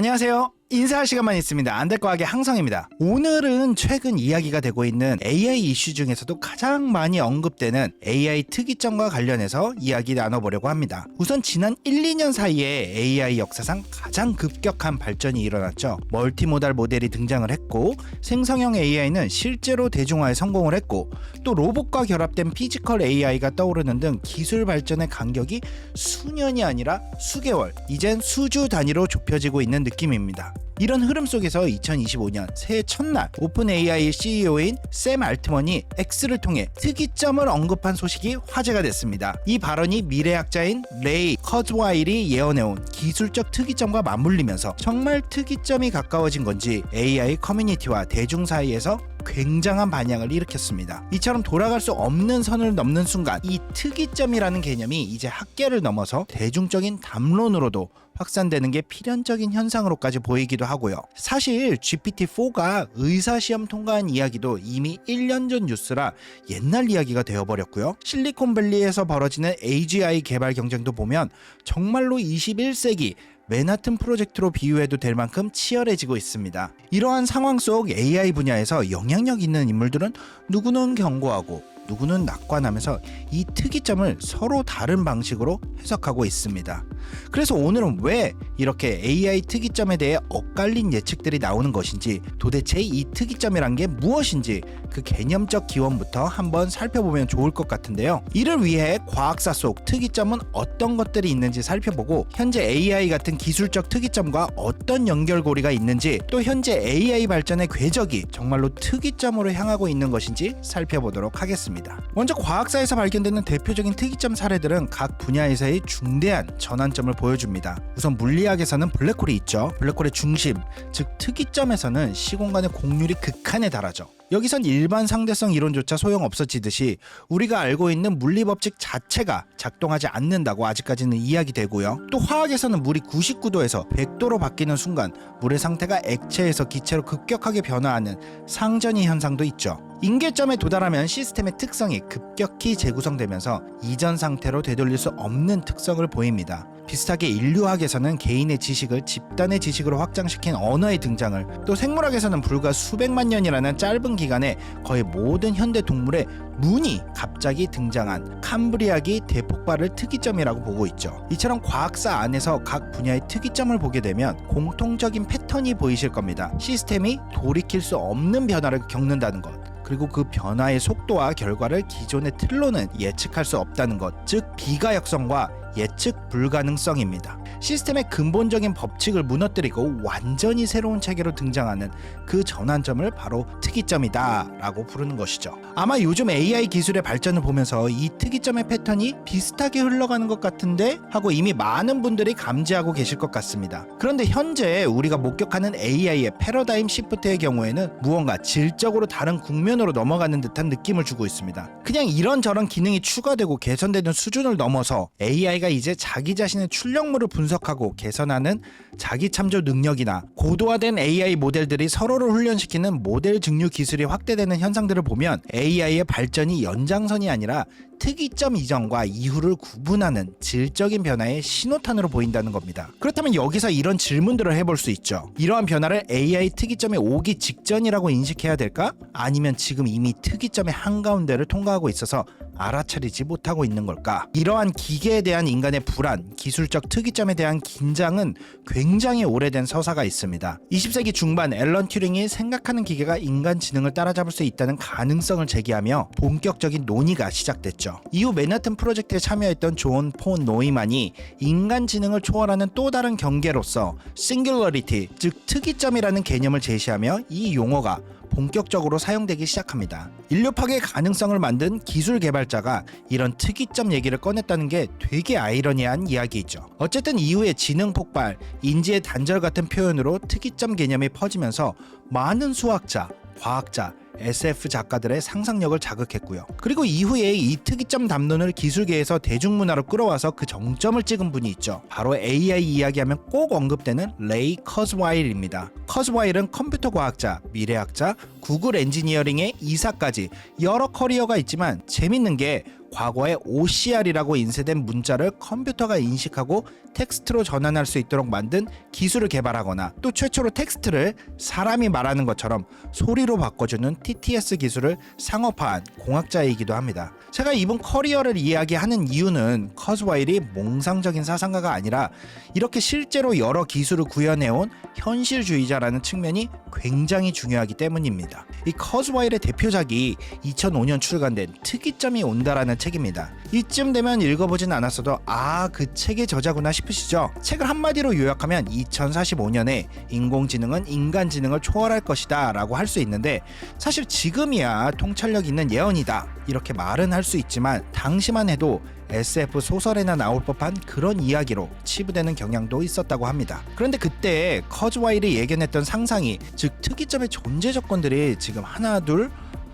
안녕하세요. 인사할 시간만 있습니다. 안될 거하게 항상입니다. 오늘은 최근 이야기가 되고 있는 AI 이슈 중에서도 가장 많이 언급되는 AI 특이점과 관련해서 이야기 나눠보려고 합니다. 우선 지난 1, 2년 사이에 AI 역사상 가장 급격한 발전이 일어났죠. 멀티모달 모델이 등장을 했고 생성형 AI는 실제로 대중화에 성공을 했고 또 로봇과 결합된 피지컬 AI가 떠오르는 등 기술 발전의 간격이 수년이 아니라 수개월, 이젠 수주 단위로 좁혀지고 있는 느낌입니다. 이런 흐름 속에서 2025년 새해 첫날 오픈 AI CEO인 샘 알트먼이 X를 통해 특이점을 언급한 소식이 화제가 됐습니다. 이 발언이 미래학자인 레이 커즈와일이 예언해온 기술적 특이점과 맞물리면서 정말 특이점이 가까워진 건지 AI 커뮤니티와 대중 사이에서 굉장한 반향을 일으켰습니다. 이처럼 돌아갈 수 없는 선을 넘는 순간 이 특이점이라는 개념이 이제 학계를 넘어서 대중적인 담론으로도 확산되는 게 필연적인 현상으로까지 보이기도 하고요. 사실 GPT-4가 의사시험 통과한 이야기도 이미 1년 전 뉴스라 옛날 이야기가 되어버렸고요. 실리콘밸리에서 벌어지는 AGI 개발 경쟁도 보면 정말로 21세기 맨하튼 프로젝트로 비유해도 될 만큼 치열해지고 있습니다. 이러한 상황 속 AI 분야에서 영향력 있는 인물들은 누구는 경고하고 누구는 낙관하면서 이 특이점을 서로 다른 방식으로 해석하고 있습니다. 그래서 오늘은 왜 이렇게 AI 특이점에 대해 엇갈린 예측들이 나오는 것인지 도대체 이 특이점이란 게 무엇인지 그 개념적 기원부터 한번 살펴보면 좋을 것 같은데요. 이를 위해 과학사 속 특이점은 어떤 것들이 있는지 살펴보고 현재 AI 같은 기술적 특이점과 어떤 연결고리가 있는지 또 현재 AI 발전의 궤적이 정말로 특이점으로 향하고 있는 것인지 살펴보도록 하겠습니다. 먼저 과학사에서 발견되는 대표적인 특이점 사례들은 각 분야에서의 중대한 전환점을 보여줍니다. 우선 물리학에서는 블랙홀이 있죠. 블랙홀의 중심, 즉 특이점에서는 시공간의 공률이 극한에 달하죠. 여기선 일반 상대성 이론조차 소용없어지듯이 우리가 알고 있는 물리 법칙 자체가 작동하지 않는다고 아직까지는 이야기되고요. 또 화학에서는 물이 99도에서 100도로 바뀌는 순간 물의 상태가 액체에서 기체로 급격하게 변화하는 상전이 현상도 있죠. 임계점에 도달하면 시스템의 특성이 급격히 재구성되면서 이전 상태로 되돌릴 수 없는 특성을 보입니다. 비슷하게 인류학에서는 개인의 지식을 집단의 지식으로 확장시킨 언어의 등장을 또 생물학에서는 불과 수백만 년이라는 짧은 기간에 거의 모든 현대 동물의 문이 갑자기 등장한 캄브리아기 대폭발을 특이점이라고 보고 있죠. 이처럼 과학사 안에서 각 분야의 특이점을 보게 되면 공통적인 패턴이 보이실 겁니다. 시스템이 돌이킬 수 없는 변화를 겪는다는 것. 그리고 그 변화의 속도와 결과를 기존의 틀로는 예측할 수 없다는 것, 즉 비가역성과 예측 불가능성입니다. 시스템의 근본적인 법칙을 무너뜨리고 완전히 새로운 체계로 등장하는 그 전환점을 바로 특이점이다라고 부르는 것이죠. 아마 요즘 AI 기술의 발전을 보면서 이 특이점의 패턴이 비슷하게 흘러가는 것 같은데 하고 이미 많은 분들이 감지하고 계실 것 같습니다. 그런데 현재 우리가 목격하는 AI의 패러다임 시프트의 경우에는 무언가 질적으로 다른 국면으로 넘어가는 듯한 느낌을 주고 있습니다. 그냥 이런저런 기능이 추가되고 개선되는 수준을 넘어서 AI가 이제 자기 자신의 출력물을 분석 하고 개선하는 자기 참조 능력이나 고도화된 AI 모델들이 서로를 훈련시키는 모델 증류 기술이 확대되는 현상들을 보면 AI의 발전이 연장선이 아니라 특이점 이전과 이후를 구분하는 질적인 변화의 신호탄으로 보인다는 겁니다. 그렇다면 여기서 이런 질문들을 해볼 수 있죠. 이러한 변화를 AI 특이점에 오기 직전이라고 인식해야 될까? 아니면 지금 이미 특이점의 한가운데를 통과하고 있어서 알아차리지 못하고 있는 걸까? 이러한 기계에 대한 인간의 불안, 기술적 특이점에 대한 긴장은 굉장히 오래된 서사가 있습니다. 20세기 중반 앨런 튜링이 생각하는 기계가 인간 지능을 따라잡을 수 있다는 가능성을 제기하며 본격적인 논의가 시작됐죠. 이후 맨하튼 프로젝트에 참여했던 존 폰 노이만이 인간 지능을 초월하는 또 다른 경계로서 싱귤러리티, 즉 특이점이라는 개념을 제시하며 이 용어가 본격적으로 사용되기 시작합니다. 인류 파괴 가능성을 만든 기술 개발자가 이런 특이점 얘기를 꺼냈다는 게 되게 아이러니한 이야기이죠. 어쨌든 이후에 지능 폭발, 인지의 단절 같은 표현으로 특이점 개념이 퍼지면서 많은 수학자, 과학자, SF 작가들의 상상력을 자극했고요. 그리고 이후에 이 특이점 담론을 기술계에서 대중문화로 끌어와서 그 정점을 찍은 분이 있죠. 바로 AI 이야기하면 꼭 언급되는 레이 커즈와일입니다. 커즈와일은 컴퓨터 과학자, 미래학자, 구글 엔지니어링의 이사까지 여러 커리어가 있지만 재밌는 게 과거의 OCR이라고 인쇄된 문자를 컴퓨터가 인식하고 텍스트로 전환할 수 있도록 만든 기술을 개발하거나 또 최초로 텍스트를 사람이 말하는 것처럼 소리로 바꿔주는 TTS 기술을 상업화한 공학자이기도 합니다. 제가 이분 커리어를 이야기하는 이유는 커즈와일이 몽상적인 사상가가 아니라 이렇게 실제로 여러 기술을 구현해온 현실주의자라는 측면이 굉장히 중요하기 때문입니다. 이 커즈와일의 대표작이 2005년 출간된 특이점이 온다라는 책입니다. 이쯤 되면 읽어보진 않았어도 아 그 책의 저자구나 싶으시죠? 책을 한마디로 요약하면 2045년에 인공지능은 인간지능을 초월할 것이다 라고 할 수 있는데 사실 지금이야 통찰력 있는 예언이다 이렇게 말은 할 수 있지만 당시만 해도 SF 소설에나 나올 법한 그런 이야기로 치부되는 경향도 있었다고 합니다. 그런데 그때 커즈와일이 예견했던 상상이 즉 특이점의 존재 조건들이 지금 하나 둘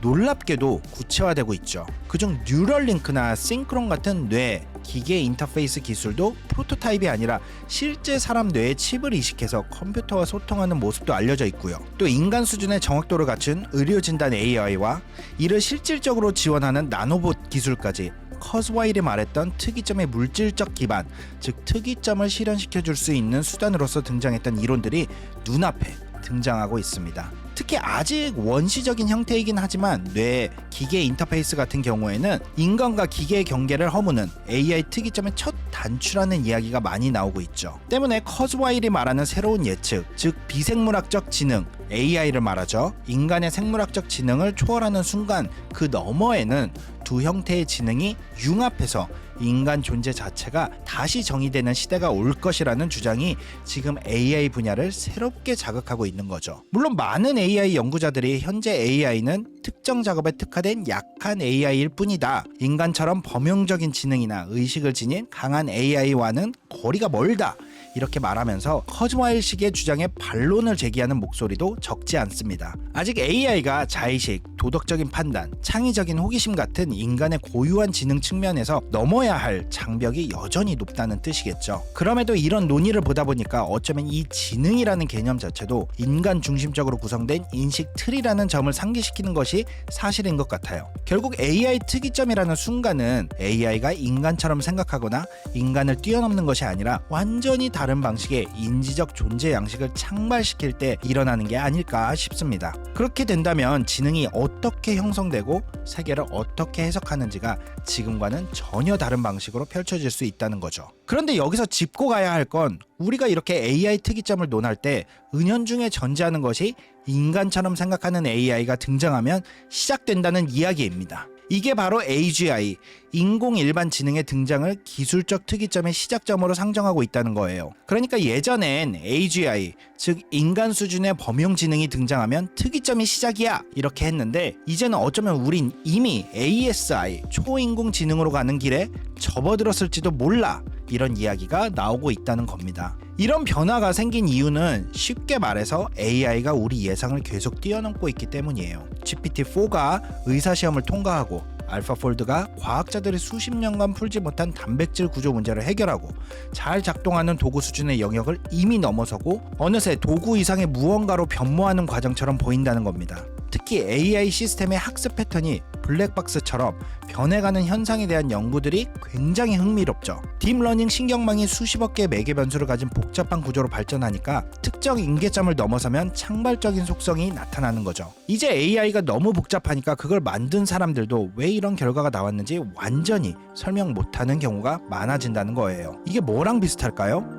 놀랍게도 구체화되고 있죠. 그중 뉴럴링크나 싱크론 같은 뇌, 기계 인터페이스 기술도 프로토타입이 아니라 실제 사람 뇌에 칩을 이식해서 컴퓨터와 소통하는 모습도 알려져 있고요. 또 인간 수준의 정확도를 갖춘 의료 진단 AI와 이를 실질적으로 지원하는 나노봇 기술까지 커즈와일이 말했던 특이점의 물질적 기반, 즉 특이점을 실현시켜 줄 수 있는 수단으로서 등장했던 이론들이 눈앞에 등장하고 있습니다. 특히 아직 원시적인 형태이긴 하지만 뇌, 기계 인터페이스 같은 경우에는 인간과 기계의 경계를 허무는 AI 특이점의 첫 단추라는 이야기가 많이 나오고 있죠. 때문에 커즈와일이 말하는 새로운 예측, 즉 비생물학적 지능, AI를 말하죠. 인간의 생물학적 지능을 초월하는 순간 그 너머에는 두 형태의 지능이 융합해서 인간 존재 자체가 다시 정의되는 시대가 올 것이라는 주장이 지금 AI 분야를 새롭게 자극하고 있는 거죠. 물론 많은 AI 연구자들이 현재 AI는 특정 작업에 특화된 약한 AI일 뿐이다. 인간처럼 범용적인 지능이나 의식을 지닌 강한 AI와는 거리가 멀다. 이렇게 말하면서 커즈와일식의 주장에 반론을 제기하는 목소리도 적지 않습니다. 아직 AI가 자의식, 도덕적인 판단, 창의적인 호기심 같은 인간의 고유한 지능 측면에서 넘어야 할 장벽이 여전히 높다는 뜻이겠죠. 그럼에도 이런 논의를 보다 보니까 어쩌면 이 지능이라는 개념 자체도 인간 중심적으로 구성된 인식 틀이라는 점을 상기시키는 것이 사실인 것 같아요. 결국 AI 특이점이라는 순간은 AI가 인간처럼 생각하거나 인간을 뛰어넘는 것이 아니라 완전히 다른 방식의 인지적 존재 양식을 창발시킬 때 일어나는 게 아닐까 싶습니다. 그렇게 된다면 지능이 어떻게 형성되고 세계를 어떻게 해석하는지가 지금과는 전혀 다른 방식으로 펼쳐질 수 있다는 거죠. 그런데 여기서 짚고 가야 할 건 우리가 이렇게 AI 특이점을 논할 때 은연중에 전제하는 것이 인간처럼 생각하는 AI가 등장하면 시작된다는 이야기입니다. 이게 바로 AGI, 인공 일반 지능의 등장을 기술적 특이점의 시작점으로 상정하고 있다는 거예요. 그러니까 예전엔 AGI, 즉 인간 수준의 범용 지능이 등장하면 특이점이 시작이야 이렇게 했는데 이제는 어쩌면 우린 이미 ASI, 초인공 지능으로 가는 길에 접어들었을지도 몰라 이런 이야기가 나오고 있다는 겁니다. 이런 변화가 생긴 이유는 쉽게 말해서 AI가 우리 예상을 계속 뛰어넘고 있기 때문이에요. GPT-4가 의사시험을 통과하고 알파폴드가 과학자들이 수십 년간 풀지 못한 단백질 구조 문제를 해결하고 잘 작동하는 도구 수준의 영역을 이미 넘어서고 어느새 도구 이상의 무언가로 변모하는 과정처럼 보인다는 겁니다. 특히 AI 시스템의 학습 패턴이 블랙박스처럼 변해가는 현상에 대한 연구들이 굉장히 흥미롭죠. 딥러닝 신경망이 수십억 개의 매개 변수를 가진 복잡한 구조로 발전하니까 특정 인계점을 넘어서면 창발적인 속성이 나타나는 거죠. 이제 AI가 너무 복잡하니까 그걸 만든 사람들도 왜 이런 결과가 나왔는지 완전히 설명 못하는 경우가 많아진다는 거예요. 이게 뭐랑 비슷할까요?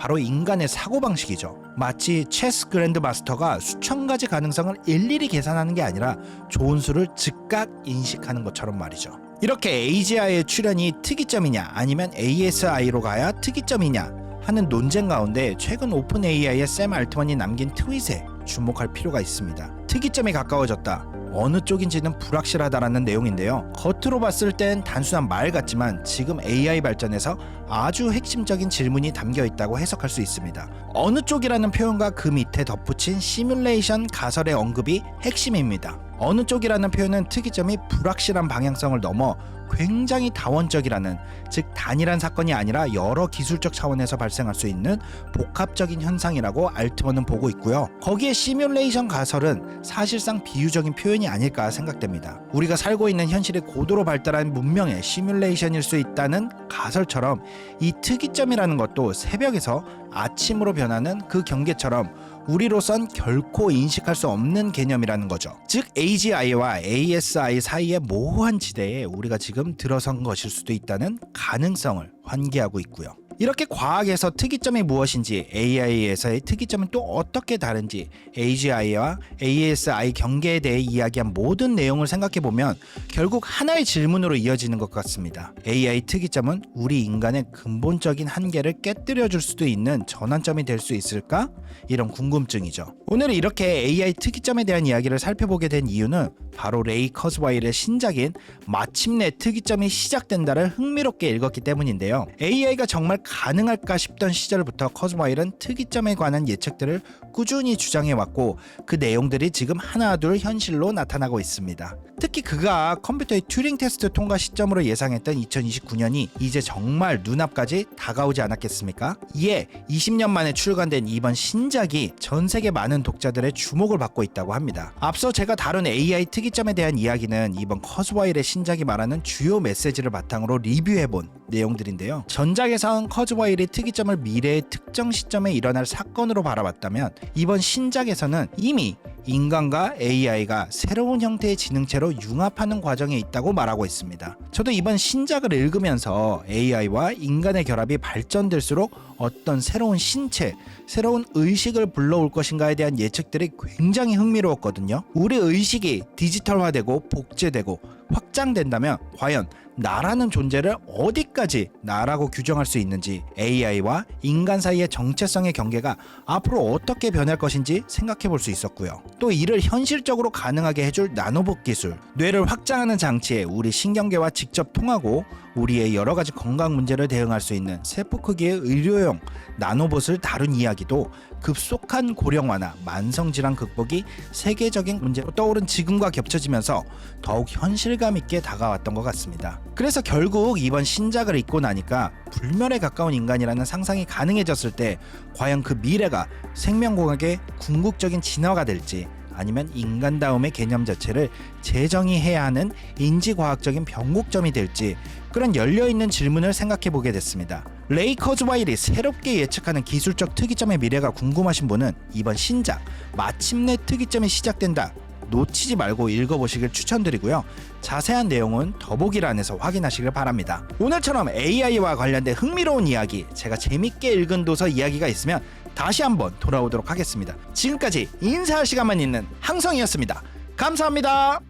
바로 인간의 사고방식이죠. 마치 체스 그랜드 마스터가 수천 가지 가능성을 일일이 계산하는 게 아니라 좋은 수를 즉각 인식하는 것처럼 말이죠. 이렇게 AGI의 출현이 특이점이냐 아니면 ASI로 가야 특이점이냐 하는 논쟁 가운데 최근 오픈 AI의 샘 알트만이 남긴 트윗에 주목할 필요가 있습니다. 특이점이 가까워졌다. 어느 쪽인지는 불확실하다라는 내용인데요. 겉으로 봤을 땐 단순한 말 같지만 지금 AI 발전에서 아주 핵심적인 질문이 담겨 있다고 해석할 수 있습니다. 어느 쪽이라는 표현과 그 밑에 덧붙인 시뮬레이션 가설의 언급이 핵심입니다. 어느 쪽이라는 표현은 특이점이 불확실한 방향성을 넘어 굉장히 다원적이라는 즉 단일한 사건이 아니라 여러 기술적 차원에서 발생할 수 있는 복합적인 현상이라고 알트먼은 보고 있고요. 거기에 시뮬레이션 가설은 사실상 비유적인 표현이 아닐까 생각됩니다. 우리가 살고 있는 현실이 고도로 발달한 문명의 시뮬레이션일 수 있다는 가설처럼 이 특이점이라는 것도 새벽에서 아침으로 변하는 그 경계처럼 우리로선 결코 인식할 수 없는 개념이라는 거죠. 즉 AGI와 ASI 사이의 모호한 지대에 우리가 지금 들어선 것일 수도 있다는 가능성을 환기하고 있고요. 이렇게 과학에서 특이점이 무엇인지 AI에서의 특이점은 또 어떻게 다른지 AGI와 ASI 경계에 대해 이야기한 모든 내용을 생각해 보면 결국 하나의 질문으로 이어지는 것 같습니다. AI 특이점은 우리 인간의 근본적인 한계를 깨뜨려 줄 수도 있는 전환점이 될 수 있을까? 이런 궁금증이죠. 오늘 이렇게 AI 특이점에 대한 이야기를 살펴보게 된 이유는 바로 레이 커즈와일의 신작인 마침내 특이점이 시작된다를 흥미롭게 읽었기 때문인데요. AI가 정말 가능할까 싶던 시절부터 커즈와일은 특이점에 관한 예측들을 꾸준히 주장해왔고 그 내용들이 지금 하나둘 현실로 나타나고 있습니다. 특히 그가 컴퓨터의 튜링 테스트 통과 시점으로 예상했던 2029년이 이제 정말 눈앞까지 다가오지 않았겠습니까? 이에 20년 만에 출간된 이번 신작이 전 세계 많은 독자들의 주목을 받고 있다고 합니다. 앞서 제가 다룬 AI 특이점에 대한 이야기는 이번 커즈와일의 신작이 말하는 주요 메시지를 바탕으로 리뷰해본 내용들인데요. 전작에선 커즈와일이 특이점을 미래의 특정 시점에 일어날 사건으로 바라봤다면 이번 신작에서는 이미 인간과 AI가 새로운 형태의 지능체로 융합하는 과정에 있다고 말하고 있습니다. 저도 이번 신작을 읽으면서 AI와 인간의 결합이 발전될수록 어떤 새로운 신체, 새로운 의식을 불러올 것인가에 대한 예측들이 굉장히 흥미로웠거든요. 우리 의식이 디지털화되고 복제되고 확장된다면 과연 나라는 존재를 어디까지 나라고 규정할 수 있는지 AI와 인간 사이의 정체성의 경계가 앞으로 어떻게 변할 것인지 생각해 볼 수 있었고요. 또 이를 현실적으로 가능하게 해줄 나노봇 기술, 뇌를 확장하는 장치에 우리 신경계와 직접 통하고 우리의 여러 가지 건강 문제를 대응할 수 있는 세포 크기의 의료용 나노봇을 다룬 이야기도 급속한 고령화나 만성 질환 극복이 세계적인 문제로 떠오른 지금과 겹쳐지면서 더욱 현실감 있게 다가왔던 것 같습니다. 그래서 결국 이번 신작을 읽고 나니까 불멸에 가까운 인간이라는 상상이 가능해졌을 때 과연 그 미래가 생명공학의 궁극적인 진화가 될지 아니면 인간다움의 개념 자체를 재정의해야 하는 인지과학적인 변곡점이 될지 그런 열려있는 질문을 생각해 보게 됐습니다. 레이 커즈 와일이 새롭게 예측하는 기술적 특이점의 미래가 궁금하신 분은 이번 신작 마침내 특이점이 시작된다 놓치지 말고 읽어보시길 추천드리고요. 자세한 내용은 더보기란에서 확인하시길 바랍니다. 오늘처럼 AI와 관련된 흥미로운 이야기, 제가 재밌게 읽은 도서 이야기가 있으면 다시 한번 돌아오도록 하겠습니다. 지금까지 인사할 시간만 있는 항성이었습니다. 감사합니다.